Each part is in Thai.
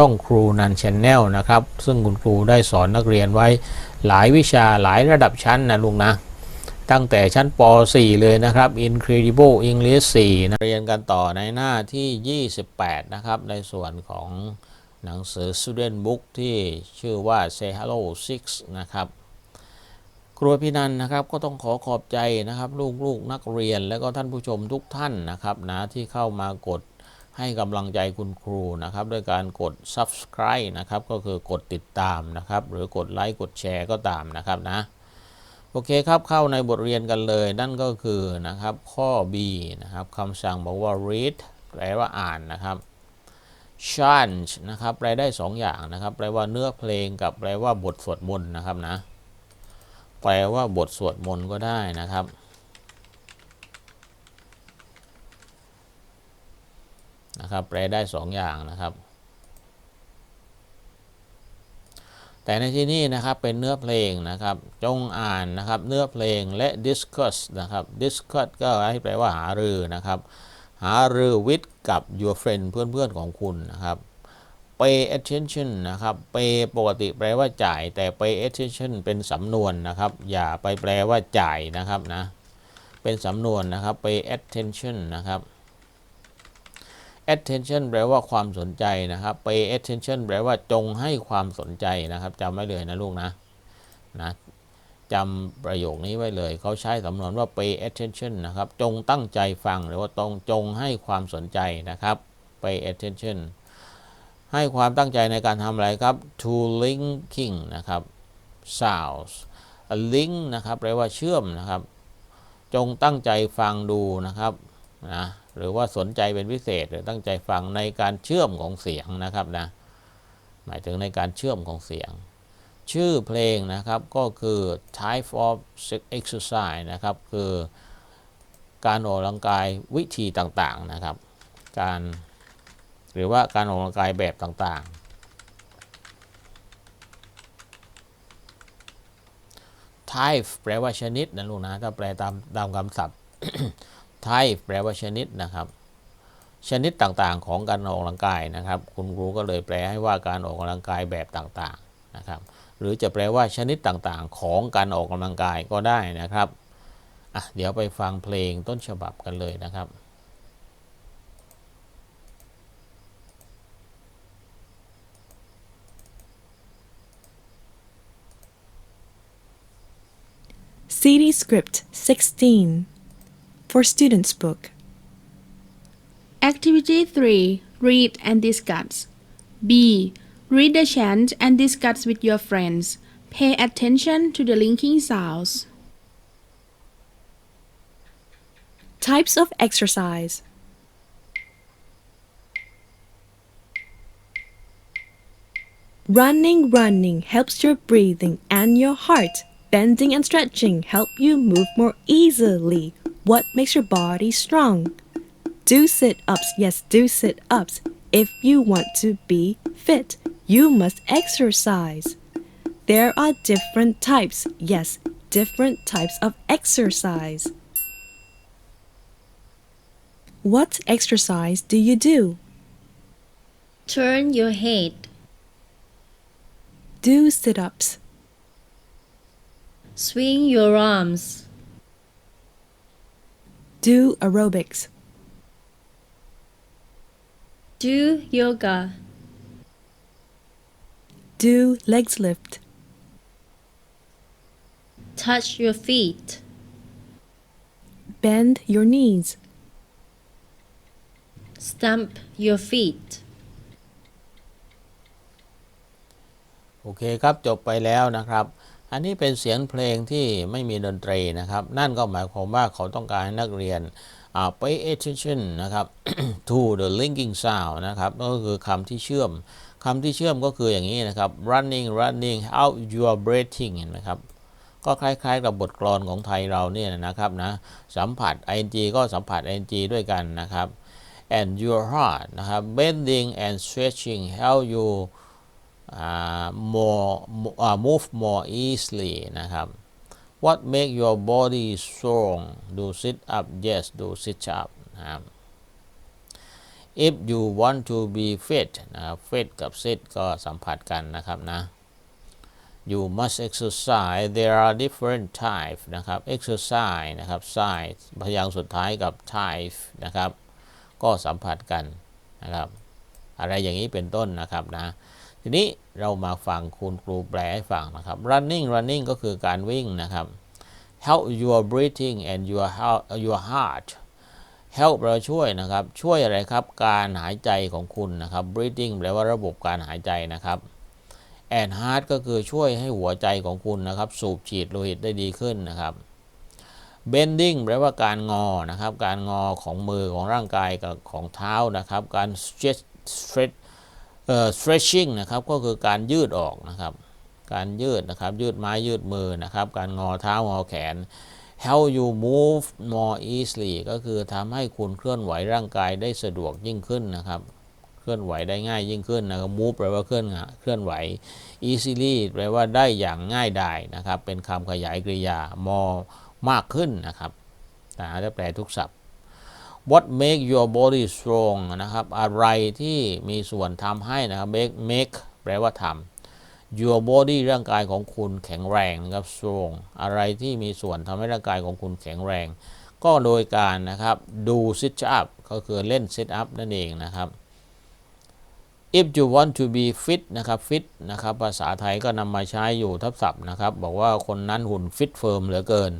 ช่องครูนันชแนลนะครับ ซึ่งคุณครูได้สอนนักเรียนไว้หลายวิชาหลายระดับชั้นนะลุงนะ ตั้งแต่ชั้นป .4 เลยนะครับ Incredible English 4นะเรียนกันต่อในหน้าที่ 28 นะครับ ในส่วนของหนังสือ Student Book ที่ชื่อว่า Say Hello 6 นะครับครูพินันนะครับก็ต้องขอขอบใจนะครับ ลูกๆนักเรียนและก็ท่านผู้ชมทุกท่านนะครับนะที่เข้ามากด ให้กำลังใจคุณครูนะครับด้วยการกด subscribe นะครับก็คือกดติดตามนะครับหรือกดไลค์กดแชร์ก็ตามนะครับนะโอเคครับเข้าในบทเรียนกันเลย นั่นก็คือนะครับข้อ B นะครับคำสั่งบอกว่า read แปลว่าอ่านนะครับ chant นะครับแปลได้สองอย่างนะครับ แปลว่าเนื้อเพลงกับแปลว่าบทสวดมนต์นะครับนะแปลว่าบทสวดมนต์ก็ได้นะครับ นะครับ แปลได้สองอย่างนะครับ แต่ในที่นี้นะครับเป็นเนื้อเพลงนะครับ จงอ่านนะครับ เนื้อเพลงและ discuss นะครับ discuss ก็ให้แปลว่าหารือนะครับ หารือ with กับ your friend เพื่อนๆของคุณนะครับ pay attention นะครับ pay ปกติแปลว่าจ่าย แต่ pay attention เป็นสำนวนนะครับ อย่าไปแปลว่าจ่ายนะครับนะ เป็นสำนวนนะครับ pay attention นะครับ attention แปลว่าความสนใจนะครับ pay attention แปลว่าจงให้ความสนใจนะครับจำไว้เลยนะลูกนะนะจำประโยคนี้ไว้เลย เขาใช้สำนวนว่า pay attention นะครับ จงตั้งใจฟังหรือว่าตรงจงให้ความสนใจนะครับ pay attention ให้ความตั้งใจในการทำอะไรครับ to linking นะครับ sounds a link นะครับแปลว่าเชื่อมนะครับ จงตั้งใจฟังดูนะครับนะ หรือว่าสนใจเป็นพิเศษหรือตั้งใจฟังในการเชื่อมของเสียงนะครับนะหมายถึงในการเชื่อมของเสียง ชื่อเพลงนะครับก็คือ type of exercise นะครับ คือการออกกำลังกายวิธีต่างๆนะครับ การหรือว่าการออกกำลังกายแบบต่างๆ type แปลว่าชนิดนะลูกนะถ้าแปลตามตามคำศัพท์ type แปลว่าชนิดนะครับ ชนิดต่างๆของการออกกำลังกายนะครับ คุณครูก็เลยแปลให้ว่าการออกกำลังกายแบบต่างๆนะครับ หรือจะแปลว่าชนิดต่างๆ ของการออกกำลังกายก็ได้นะครับอะเดี๋ยวไปฟังเพลงต้นฉบับกันเลยนะครับ CD Script 16 for Students Book. Activity 3 Read and discuss. B. Read the chant and discuss with your friends. Pay attention to the linking sounds. Types of exercise. Running, running helps your breathing and your heart. Bending and stretching help you move more easily. What makes your body strong? Do sit ups, yes, do sit ups. If you want to be fit, you must exercise. There are different types, yes, different types of exercise. What exercise do you do? Turn your head. Do sit ups. Swing your arms. Do aerobics. Do yoga. Do legs lift. Touch your feet. Bend your knees. Stamp your feet. โอเคครับจบไปแล้วนะครับ อันนี้เป็นเสียงเพลงที่ไม่มีดนตรีนะครับ นั่นก็หมายความว่าเขาต้องการให้นักเรียนอ่า pay attention นะครับ to the linking sound นะครับ ก็คือคำที่เชื่อมคำที่เชื่อมก็คืออย่างนี้นะครับ running running out your breathing เห็นไหมครับ ก็คล้ายๆกับบทกลอนของไทยเราเนี่ยนะครับนะ สัมผัส ing ก็สัมผัส ing ด้วยกันนะครับ and your heart นะครับ bending and stretching help you more mo- อ่า move more easily นะครับ what make your body strong do sit up yes do sit up นะครับ if you want to be fit นะครับ fit กับ sit ก็สัมผัสกันนะครับนะ you must exercise there are different types นะครับ exercise นะครับ size พยางค์สุดท้ายกับ type นะครับ ก็สัมผัสกันนะครับ อะไรอย่างนี้เป็นต้นนะครับนะ ทีนี้เรามาฟังคุณครูแปลให้ฟังนะครับ running running ก็คือการวิ่งนะครับ help your breathing and your heart your heart help เราช่วยนะครับ ช่วยอะไรครับ การหายใจของคุณนะครับ breathing แปลว่าระบบการหายใจนะครับ and heart ก็คือช่วยให้หัวใจของคุณนะครับ สูบฉีดโลหิตได้ดีขึ้นนะครับ bending แปลว่าการงอนะครับ การงอของมือของร่างกายกับของเท้านะครับ การ stretch stretch stretching นะครับก็คือการยืดออกนะครับ การยืดนะครับยืดไม้ยืดมือนะครับ การงอเท้างอแขน help you move more easily ก็คือทำให้คุณเคลื่อนไหวร่างกายได้สะดวกยิ่งขึ้นนะครับ เคลื่อนไหวได้ง่ายยิ่งขึ้นนะครับ move แปลว่าเคลื่อนเคลื่อนไหว easily แปลว่าได้อย่างง่ายดายนะครับ เป็นคำขยายกริยา more มากขึ้นนะครับนะจะแปลทุกศัพท์ what make your body strong นะครับ อะไรที่มีส่วนทำให้นะครับ make make แปลว่าทำ your body ร่างกายของคุณแข็งแรงนะครับ strong อะไรที่มีส่วนทำให้ร่างกายของคุณแข็งแรง ก็โดยการนะครับดู sit up ก็คือเล่น sit up นั่นเองนะครับ if you want to be fit นะครับ fit นะครับ ภาษาไทยก็นำมาใช้อยู่ทับศัพท์นะครับ บอกว่าคนนั้นหุ่น fit firm เหลือเกิน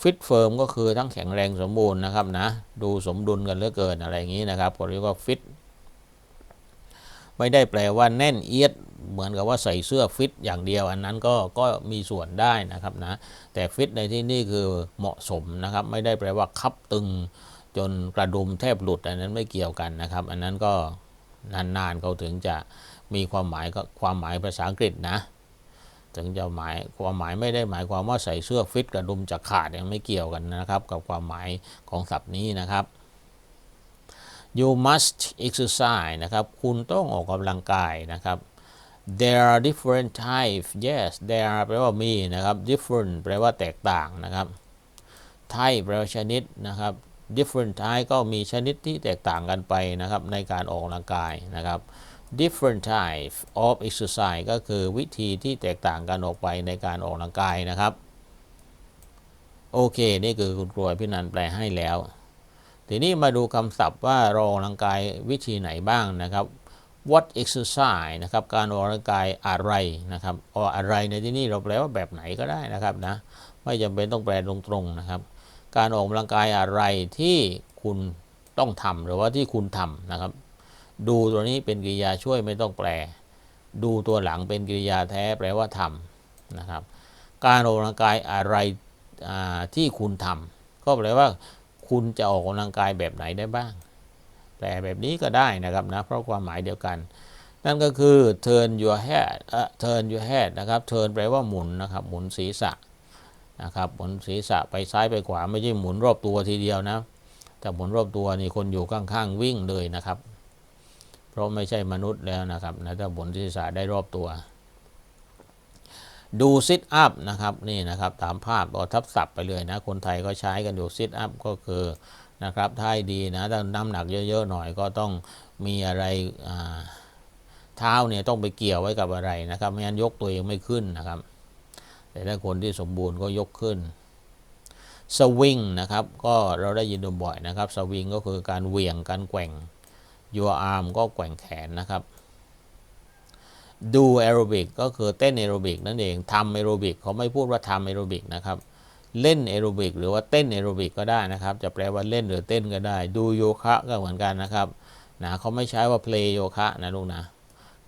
fit firm ก็คือทั้งแข็งแรงสมบูรณ์นะครับนะ ดูสมดุลกันเหลือเกินอะไรอย่างนี้นะครับก็เรียกว่า fit ไม่ได้แปลว่าแน่นเอียดเหมือนกับว่าใส่เสื้อฟิตอย่างเดียว อันนั้นก็ก็มีส่วนได้นะครับนะ แต่ฟิตในที่นี่คือเหมาะสมนะครับ ไม่ได้แปลว่าคับตึงจนกระดุมแทบหลุด อันนั้นไม่เกี่ยวกันนะครับ อันนั้นก็นานๆเขาถึงจะมีความหมายก็ความหมายภาษาอังกฤษนะ ถึงจะหมายความหมายไม่ได้หมายความว่าใส่เสื้อฟิตกระดุมจะขาดยังไม่เกี่ยวกันนะครับ กับความหมายของศัพท์นี้นะครับ you must exercise นะครับ คุณต้องออกกำลังกายนะครับ there are different types yes there are แปลว่ามีนะครับ different แปลว่าแตกต่างนะครับ type แปลว่าชนิดนะครับ different type ก็มีชนิดที่แตกต่างกันไปนะครับในการออกกำลังกายนะครับ different type of exercise ก็คือวิธีที่แตกต่างกันออกไปในการออกกำลังกายนะครับ โอเค นี่คือคุณครูพี่นันแปลให้แล้ว ทีนี้มาดูคำศัพท์ว่าเราออกกำลังกายวิธีไหนบ้างนะครับ what exercise นะครับการออกกำลังกายอะไรนะครับอออะไรในที่นี้เราแปลว่าแบบไหนก็ได้นะครับนะไม่จำเป็นต้องแปลตรงๆนะครับ การออกกำลังกายอะไรที่คุณต้องทำหรือว่าที่คุณทำนะครับ ดูตัวนี้เป็นกริยาช่วยไม่ต้องแปล ดูตัวหลังเป็นกริยาแท้แปลว่าทำนะครับ การออกกำลังกายอะไรที่คุณทำก็แปลว่า คุณจะออกกำลังกายแบบไหนได้บ้าง แปลแบบนี้ก็ได้นะครับนะเพราะความหมายเดียวกัน นั่นก็คือ turn your head เอ่อ turn your head นะครับ turn แปลว่าหมุนนะครับหมุนศีรษะนะครับหมุนศีรษะไปซ้ายไปขวาไม่ใช่หมุนรอบตัวทีเดียวนะแต่หมุนรอบตัวนี่คนอยู่ข้างๆวิ่งเลยนะครับ เพราะไม่ใช่มนุษย์แล้วนะครับนะถ้าหมุนศีรษะได้รอบตัว ดูซิทอัพนะครับนี่นะครับตามภาพเอาทับศัพท์ไปเลยนะ คนไทยก็ใช้กันอยู่ซิทอัพก็คือนะครับถ้าให้ดีนะถ้าน้ำหนักเยอะๆหน่อยก็ต้องมีอะไรเท้าเนี่ยต้องไปเกี่ยวไว้กับอะไรนะครับไม่งั้นยกตัวเองไม่ขึ้นนะครับ แต่ถ้าคนที่สมบูรณ์ก็ยกขึ้นสวิงนะครับก็เราได้ยินบ่อยนะครับสวิงก็คือการเหวี่ยงการแกว่ง your arm ก็แกว่งแขนนะครับดูแอโรบิกก็คือเต้นแอโรบิกนั่นเองทำแอโรบิกเขาไม่พูดว่าทำแอโรบิกนะครับ เล่นแอโรบิกหรือว่าเต้นแอโรบิกก็ได้นะครับ จะแปลว่าเล่นหรือเต้นก็ได้ ดูโยคะก็เหมือนกันนะครับนะเขาไม่ใช้ว่า play โยคะนะลูกนะ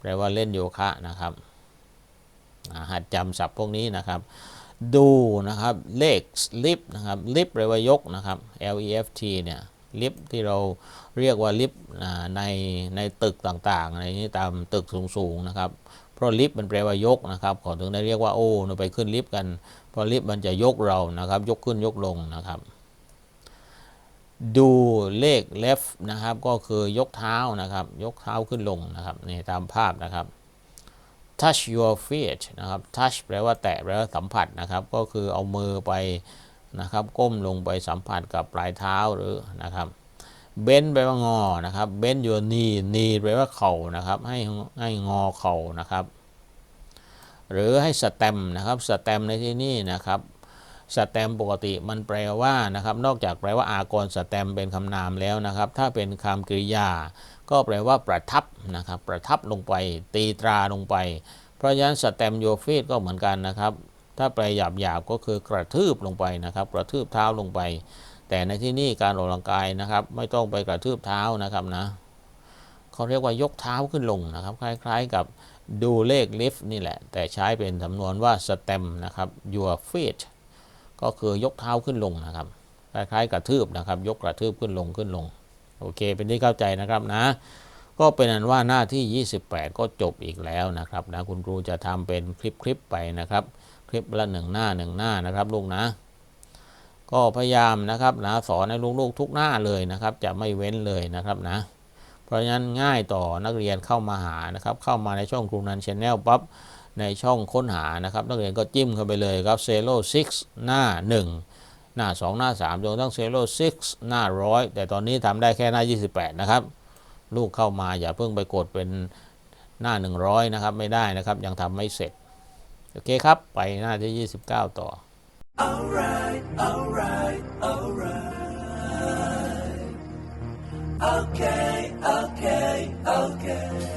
แปลว่าเล่นโยคะนะครับนะหัดจำศัพท์พวกนี้นะครับ ดูนะครับ legs lift นะครับ lift แปลว่ายกนะครับ L E F T เนี่ย ลิฟต์ที่เราเรียกว่าลิฟต์ในในตึกต่างๆอะไรนี้ตามตึกสูงๆนะครับ เพราะลิฟต์มันแปลว่ายกนะครับขอถึงได้เรียกว่าโอ้เราไปขึ้นลิฟต์กันเพราะลิฟต์มันจะยกเรานะครับ ยกขึ้นยกลงนะครับ ดูเลข left นะครับก็คือยกเท้านะครับ ยกเท้าขึ้นลงนะครับนี่ตามภาพนะครับ touch your feet นะครับ touch แปลว่าแตะแปลว่าสัมผัสนะครับ ก็คือเอามือไป นะครับก้มลงไปสัมผัสกับปลายเท้าหรือนะครับเบนแปลว่างอนะครับเบน your knee knee แปลว่าเข่านะครับ ให้ให้งอเข่านะครับ หรือให้สแตมนะครับสแตมในที่นี่นะครับสแตมปกติมันแปลว่านะครับนอกจากแปลว่าอากรสแตมเป็นคำนามแล้วนะครับ ถ้าเป็นคำกริยา ก็แปลว่าประทับนะครับ ประทับลงไปตีตราลงไป เพราะฉะนั้นสแตมโยฟีดก็เหมือนกันนะครับ ถ้าแปลหยาบๆก็คือกระทืบลงไปนะครับ กระทืบเท้าลงไป แต่ในที่นี่การออกกำลังกายนะครับ ไม่ต้องไปกระทืบเท้านะครับนะเขาเรียกว่ายกเท้าขึ้นลงนะครับ คล้าย ๆ กับดูเลขลิฟต์นี่แหละ แต่ใช้เป็นสำนวนว่า stem นะครับ your feet ก็คือยกเท้าขึ้นลงนะครับ คล้ายๆกระทืบนะครับ ยกกระทืบขึ้นลงขึ้นลง โอเค เป็นที่เข้าใจนะครับนะ ก็เป็นอันว่าหน้าที่ 28 ก็จบอีกแล้วนะครับนะ คุณครูจะทำเป็นคลิปๆไปนะครับ ลิปละหนึ่งหน้าหนึ่งหน้านะครับลูกนะ ก็พยายามนะครับนะสอนให้ลูกๆทุกหน้าเลยนะครับ จะไม่เว้นเลยนะครับนะ เพราะฉะนั้นง่ายต่อนักเรียนเข้ามาหานะครับ เข้ามาในช่องครูนันชแนลปั๊บในช่องค้นหานะครับ นักเรียนก็จิ้มเข้าไปเลยครับเซโ o 6หน้า 1 หน้า 2 หน้า3จนทั้งเซโ o 6หน้าร้อยแต่ตอนนี้ทำได้แค่หน้า 28 นะครับ ลูกเข้ามาอย่าเพิ่งไปกดเป็นหน้า 100 นะครับ ไม่ได้นะครับ ยังทำไม่เสร็จ โอเคครับ ไปหน้าที่ 29 ต่อ Alright, alright, alright. Okay, okay, okay.